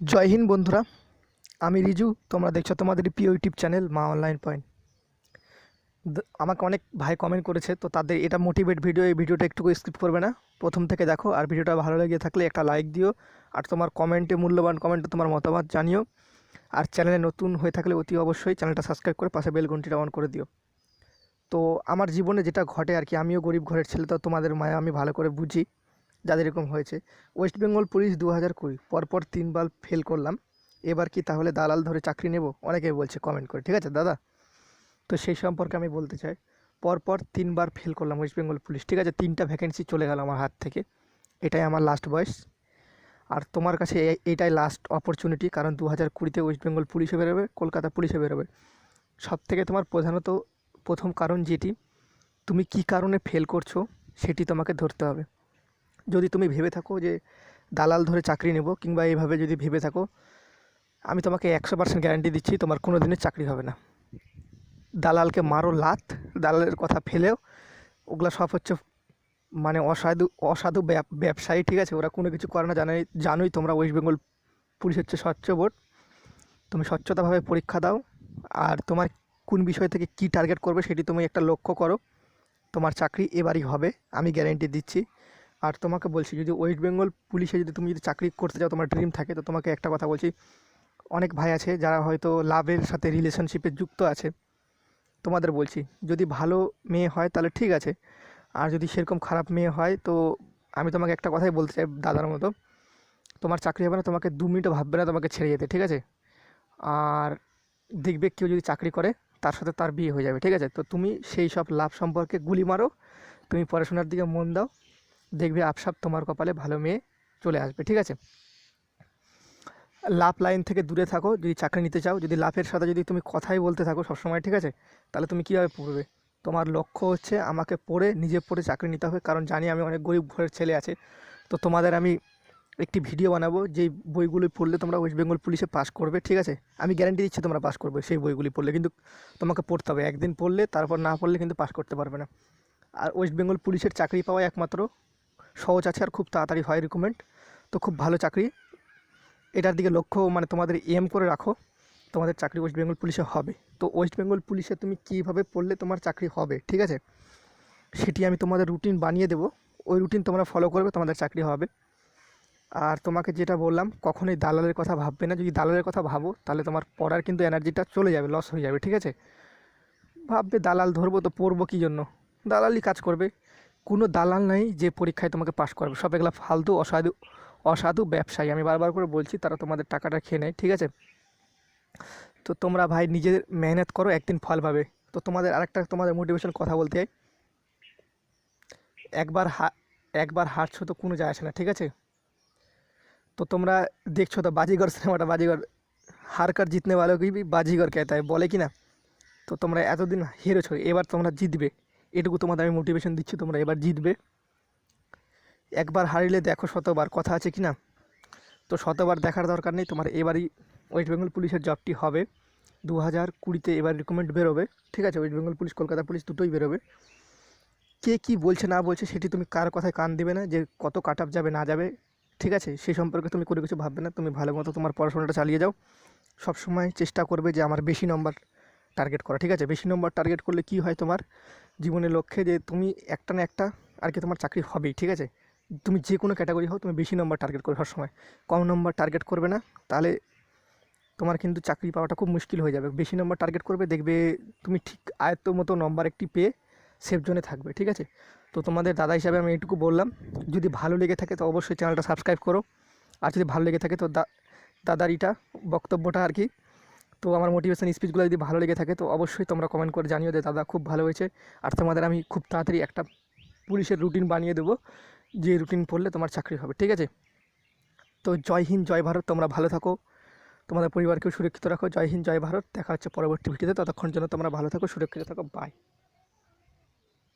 জয় হিন্দ, বন্ধুরা। আমি রিজু, তোমরা দেখছ তোমাদের প্রিয় ইউটিউব চ্যানেল মা অনলাইন পয়েন্ট। আমাকে অনেক ভাই কমেন্ট করেছে, তো তাদের এটা মোটিভেট ভিডিও এই ভিডিওটা একটু স্কিপ করবে না। প্রথম থেকে দেখো, আর ভিডিওটা ভালো লেগে থাকলে একটা লাইক দিও, আর তোমার কমেন্টে মূল্যবান কমেন্টে তোমার মতামত জানিও। আর চ্যানেলে নতুন হয়ে থাকলে অতি অবশ্যই চ্যানেলটা সাবস্ক্রাইব করে পাশে বেল ঘন্টিটা অন করে দিও। তো আমার জীবনে যেটা ঘটে আর কি, আমিও গরিব ঘরের ছেলে, তো তোমাদের মায়া আমি ভালো করে বুঝি। যাদের এরকম হয়েছে। ওয়েস্ট বেঙ্গল পুলিশ দু হাজার কুড়ি, পরপর তিনবার ফেল করলাম। এবার কি তাহলে দালাল ধরে চাকরি নেব? অনেকে বলছে কমেন্ট করে। ঠিক আছে, দাদা? তো সেই সম্পর্কে আমি বলতে চাই, পরপর তিনবার ফেল করলাম ওয়েস্ট বেঙ্গল পুলিশ ঠিক আছে, তিনটা ভ্যাকেন্সি চলে গেল আমার হাত থেকে। এটাই আমার লাস্ট বয়স আর তোমার কাছে এটাই লাস্ট অপরচুনিটি কারণ দু হাজার কুড়িতে ওয়েস্ট বেঙ্গল পুলিশে বেরোবে, কলকাতা পুলিশে বেরোবে। সব থেকে তোমার প্রধানত প্রথম কারণ যেটি, তুমি কী কারণে ফেল করছ, সেটি তোমাকে ধরতে হবে। যদি তুমি ভেবে থাকো যে দালাল ধরে চাকরি নেব কিংবা এইভাবে যদি ভেবে থাকো, আমি তোমাকে একশো পার্সেন্ট গ্যারান্টি দিচ্ছি, তোমার কোনো দিনের চাকরি হবে না। দালালকে মারো লাত, দালালের কথা ফেলেও, ওগুলা সব হচ্ছে মানে অসাধু অসাধু ব্যব- ব্যবসায়ী, ঠিক আছে? ওরা কোনো কিছু করে না, জানাই, জানোই তোমরা ওয়েস্ট বেঙ্গল পুলিশ হচ্ছে স্বচ্ছ বোর্ড। তুমি স্বচ্ছতাভাবে পরীক্ষা দাও, আর তোমার কোন বিষয় থেকে কী টার্গেট করবে সেটি তুমি একটা লক্ষ্য করো। তোমার চাকরি এবারই হবে, আমি গ্যারেন্টি দিচ্ছি। আর তোমাকে বলছি, যদি ওয়েস্ট বেঙ্গল পুলিশে যদি তুমি যদি চাকরি করতে চাও তোমার ড্রিম থাকে, তো তোমাকে একটা কথা বলছি। অনেক ভাই আছে যারা হয়তো লাভের সাথে রিলেশনশিপে যুক্ত আছে। তোমাদের বলছি, যদি ভালো মেয়ে হয় তাহলে ঠিক আছে। আর যদি সেরকম খারাপ মেয়ে হয়, তো আমি তোমাকে একটা কথাই বলতে চাই দাদার মতো। তোমার চাকরি হবে না, তোমাকে দু মিনিটও ভাববে না তোমাকে ছেড়ে যেতে, ঠিক আছে? আর দেখবে কেউ যদি চাকরি করে, তার সাথে তার বিয়ে হয়ে যাবে, ঠিক আছে? তো তুমি সেই সব লাভ সম্পর্কে গুলি মারো, তুমি পড়াশোনার দিকে মন দাও দেখবে আপসাপ তোমার কপালে ভালো মেয়ে চলে আসবে, ঠিক আছে? লাভ লাইন থেকে দূরে থাকো, যদি চাকরি নিতে চাও, যদি লাভের সাথে যদি তুমি কথাই বলতে থাকো সবসময়, ঠিক আছে? তাহলে তুমি কীভাবে পড়বে? তোমার লক্ষ্য হচ্ছে আমাকে পড়ে, নিজে পড়ে চাকরি নিতে হবে, কারণ জানি আমি অনেক গরিব ঘরের ছেলে আছে। তো তোমাদের আমি একটি ভিডিও বানাবো, যেই বইগুলি পড়লে তোমরা ওয়েস্ট বেঙ্গল পুলিশে পাস করবে, ঠিক আছে? আমি গ্যারান্টি দিচ্ছি তোমরা পাস করবে সেই বইগুলি পড়লে, কিন্তু তোমাকে পড়তে হবে। একদিন পড়লে, তারপর না পড়লে কিন্তু পাস করতে পারবে না। আর ওয়েস্ট বেঙ্গল পুলিশের চাকরি পাওয়া একমাত্র সহজ আছে আর খুব তাড়াতাড়ি হয় রিকমেন্ড তো খুব ভালো চাকরি। এটার দিকে লক্ষ্য মানে তোমাদের এম করে রাখো। তোমাদের চাকরি ওয়েস্ট বেঙ্গল পুলিশে হবে। তো ওয়েস্ট বেঙ্গল পুলিশে তুমি কীভাবে পড়লে তোমার চাকরি হবে, ঠিক আছে? সেটি আমি তোমাদের রুটিন বানিয়ে দেবো। ওই রুটিন তোমরা ফলো করবে, তোমাদের চাকরি হবে। আর তোমাকে যেটা বললাম, কখনোই দালালের কথা ভাববে না। যদি দালালের কথা ভাবো, তাহলে তোমার পড়ার কিন্তু এনার্জিটা চলে যাবে লস হয়ে যাবে, ঠিক আছে? ভাববে দালাল ধরবো তো পড়ব কী জন্য? দালালই কাজ করবে। কোনো দালাল নাই যে পরীক্ষায় তোমাকে পাশ করবে। সব এগুলো ফালতু, অসাধু অসাধু ব্যবসায়ী। আমি বারবার করে বলছি, তারা তোমাদের টাকাটা খেয়ে নেয়, ঠিক আছে? তো তোমরা ভাই নিজের মেহনত করো, একদিন ফল পাবে। তো তোমাদের আরেকটা তোমাদের মোটিভেশন কথা বলতে একবার হা, একবার হারছো তো কোনো যায় আসে না, ঠিক আছে? তো তোমরা দেখছ তো বাজিগর সিনেমাটা, বাজিগর হার কার জিতনে ভালো কি, বাজিগর কেতায় বলে কি না তো তোমরা এতদিন হেরেছো, এবার তোমরা জিতবে। এটুকু তোমাদের আমি মোটিভেশন দিচ্ছি, তোমরা এবার জিতবে। একবার হারিলে দেখো শতবার, কথা আছে কি না তো শতবার দেখার দরকার নেই, তোমার এবারই ওয়েস্ট বেঙ্গল পুলিশের জবটি হবে। দু হাজার কুড়িতে এবার রিকমেন্ড বেরোবে, ঠিক আছে? West Bengal police, Kolkata police দুটোই বেরোবে। কে কী বলছে, না বলছে, সেটি তুমি কার কথায় কান দেবে না, যে কত কাট আপ যাবে, না যাবে, ঠিক আছে? সেই সম্পর্কে তুমি কোনো কিছু ভাববে না, তুমি ভালো মতো তোমার পড়াশোনাটা চালিয়ে যাও। সবসময় চেষ্টা করবে যে আমার বেশি নম্বর টার্গেট করা, ঠিক আছে? বেশি নম্বর টার্গেট করলে কি হয় তোমার জীবনের লক্ষ্যে যে তুমি একটা না একটা আর কি তোমার চাকরি হবেই, ঠিক আছে? তুমি যে কোনো ক্যাটাগরি হও তুমি বেশি নম্বর টার্গেট করবে সবসময়। কম নম্বর টার্গেট করবে না, তাহলে তোমার কিন্তু চাকরি পাওয়াটা খুব মুশকিল হয়ে যাবে। বেশি নম্বর টার্গেট করবে, দেখবে তুমি ঠিক আয়ত্ত মতো নম্বর একটি পেয়ে সেফ জোনে থাকবে, ঠিক আছে? তো তোমাদের দাদা হিসাবে আমি এইটুকু বললাম। যদি ভালো লেগে থাকে তো অবশ্যই চ্যানেলটা সাবস্ক্রাইব করো। আর যদি ভালো লেগে থাকে তো দাদার ইটা বক্তব্যটা আর কি তো আমার মোটিভেশন স্পিচগুলো যদি ভালো লেগে থাকে, তো অবশ্যই তোমরা কমেন্ট করে জানিও যে দাদা খুব ভালো হয়েছে। আর তোমাদের আমি খুব তাড়াতাড়ি একটা পুলিশের রুটিন বানিয়ে দেবো, যে রুটিন পড়লে তোমার চাকরি হবে, ঠিক আছে? তো জয় হিন্দ, জয় ভারত, তোমরা ভালো থাকো। তোমাদের পরিবারকেও সুরক্ষিত রাখো। জয় হিন্দ, জয় ভারত। দেখা হচ্ছে পরবর্তী ভিডিওতে। ততক্ষণ জন্য তোমরা ভালো থাকো, সুরক্ষিত থাকো। বাই